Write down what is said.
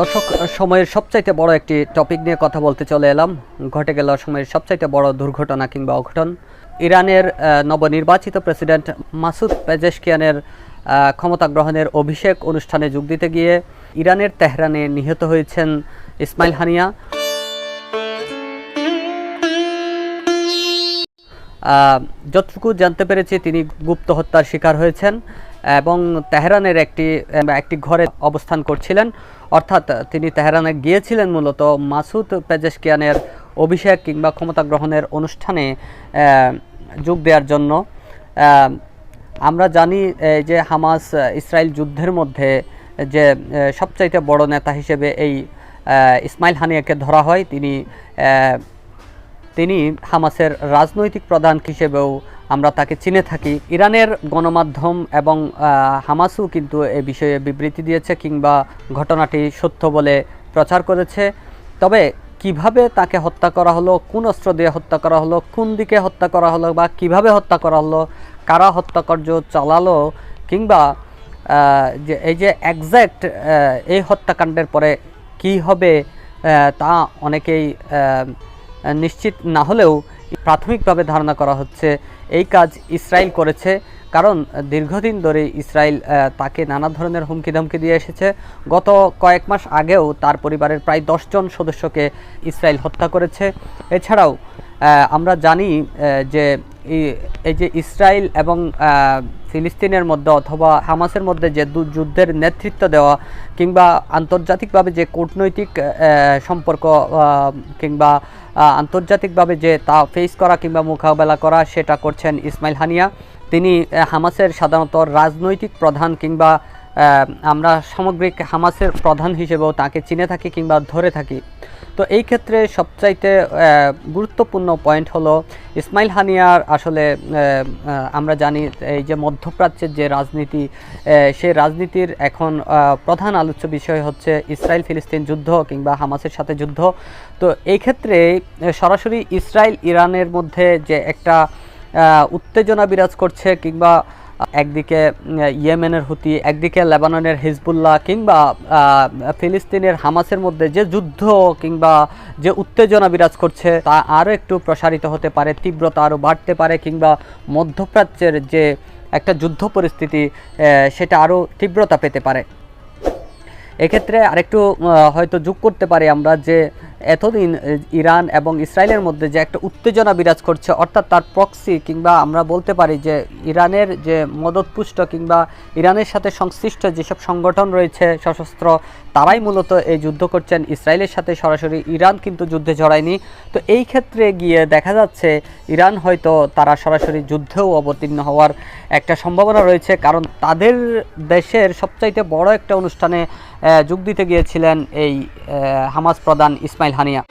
দর্শক সময়ের সবচাইতে বড় একটি টপিক নিয়ে কথা বলতে চলে এলাম। ঘটে গেল সময়ের সবচাইতে বড় দুর্ঘটনা কিংবা অঘটন। ইরানের নবনির্বাচিত প্রেসিডেন্ট মাসুদ পেজেশকিয়ানের ক্ষমতা গ্রহণের অভিষেক অনুষ্ঠানে যোগ দিতে গিয়ে ইরানের তেহরানে নিহত হয়েছেন ইসমাইল হানিয়া। যতটুকু জানতে পেরেছি, তিনি গুপ্ত হত্যার শিকার হয়েছেন এবং তেহরানের একটি একটি ঘরে অবস্থান করছিলেন। অর্থাৎ তিনি তেহরানে গিয়েছিলেন মূলত মাসুদ পেজেশকিয়ানের অভিষেক কিংবা ক্ষমতা গ্রহণের অনুষ্ঠানে যোগ দেওয়ার জন্য। আমরা জানি যে হামাস ইসরায়েল যুদ্ধের মধ্যে যে সবচাইতে বড় নেতা হিসেবে এই ইসমাইল হানিয়াকে ধরা হয়। তিনি তিনি হামাসের রাজনৈতিক প্রধান হিসেবেও আমরা তাকে চিনে থাকি। ইরানের গণমাধ্যম এবং হামাসও কিন্তু এ বিষয়ে বিবৃতি দিয়েছে কিংবা ঘটনাটি সত্য বলে প্রচার করেছে। তবে কীভাবে তাকে হত্যা করা হলো, কোন অস্ত্র দিয়ে হত্যা করা হলো, কোন দিকে হত্যা করা হলো বা কীভাবে হত্যা করা হলো, কারা হত্যাকার্য চালালো কিংবা যে এই যে একজ্যাক্ট এই হত্যাকাণ্ডের পরে কি হবে তা অনেকেই নিশ্চিত না হলেও প্রাথমিকভাবে ধারণা করা হচ্ছে এই কাজ ইসরায়েল করেছে, কারণ দীর্ঘদিন ধরে ইসরায়েল তাকে নানা ধরনের হুমকি ধমকি দিয়ে এসেছে। গত কয়েক মাস আগেও তার পরিবারের প্রায় দশজন সদস্যকে ইসরায়েল হত্যা করেছে। এছাড়াও আমরা জানি যে এই- যে ইসরায়েল এবং ফিলিস্তিনের মধ্যে অথবা হামাসের মধ্যে যে যুদ্ধের নেতৃত্ব দেওয়া কিংবা আন্তর্জাতিকভাবে যে কূটনৈতিক সম্পর্ক কিংবা আন্তর্জাতিকভাবে যে তা ফেস করা কিংবা মোকাবেলা করা সেটা করছেন ইসমাইল হানিয়া। তিনি হামাসের সাধারণত রাজনৈতিক প্রধান কিংবা আমরা সামগ্রিক হামাসের প্রধান হিসেবেও তাকে চিনে থাকি কিংবা ধরে থাকি। তো এই ক্ষেত্রে সবচাইতে গুরুত্বপূর্ণ পয়েন্ট হলো ইসমাইল হানিয়ার আসলে আমরা জানি এই যে মধ্যপ্রাচ্যের যে রাজনীতি সেই রাজনীতির এখন প্রধান আলোচ্য বিষয় হচ্ছে ইসরায়েল ফিলিস্তিন যুদ্ধ কিংবা হামাসের সাথে যুদ্ধ। তো এই ক্ষেত্রে সরাসরি ইসরায়েল ইরানের মধ্যে যে একটা উত্তেজনা বিরাজ করছে কিংবা একদিকে ইয়েমেনের হুতি, একদিকে লেবাননের হিজবুল্লাহ কিংবা ফিলিস্তিনের হামাসের মধ্যে যে যুদ্ধ কিংবা যে উত্তেজনা বিরাজ করছে, তা আরও একটু প্রসারিত হতে পারে, তীব্রতা আরও বাড়তে পারে কিংবা মধ্যপ্রাচ্যের যে একটা যুদ্ধ পরিস্থিতি সেটা আরও তীব্রতা পেতে পারে। এক্ষেত্রে আরেকটু হয়তো যোগ করতে পারি আমরা যে এতদিন ইরান এবং ইসরায়েলের মধ্যে যে একটা উত্তেজনা বিরাজ করছে, অর্থাৎ তার প্রক্সি কিংবা আমরা বলতে পারি যে ইরানের যে মদতপুষ্ট কিংবা ইরানের সাথে সংশ্লিষ্ট যেসব সংগঠন রয়েছে, সশস্ত্র, তারাই মূলত এই যুদ্ধ করছেন। ইসরায়েলের সাথে সরাসরি ইরান কিন্তু যুদ্ধে জড়ায়নি। তো এই ক্ষেত্রে গিয়ে দেখা যাচ্ছে, ইরান হয়তো তারা সরাসরি যুদ্ধেও অবতীর্ণ হওয়ার একটা সম্ভাবনা রয়েছে, কারণ তাদের দেশের সবচাইতে বড় একটা অনুষ্ঠানে যোগ দিতে গিয়েছিলেন এই হামাস প্রধান ইসমাইল হানিয়া।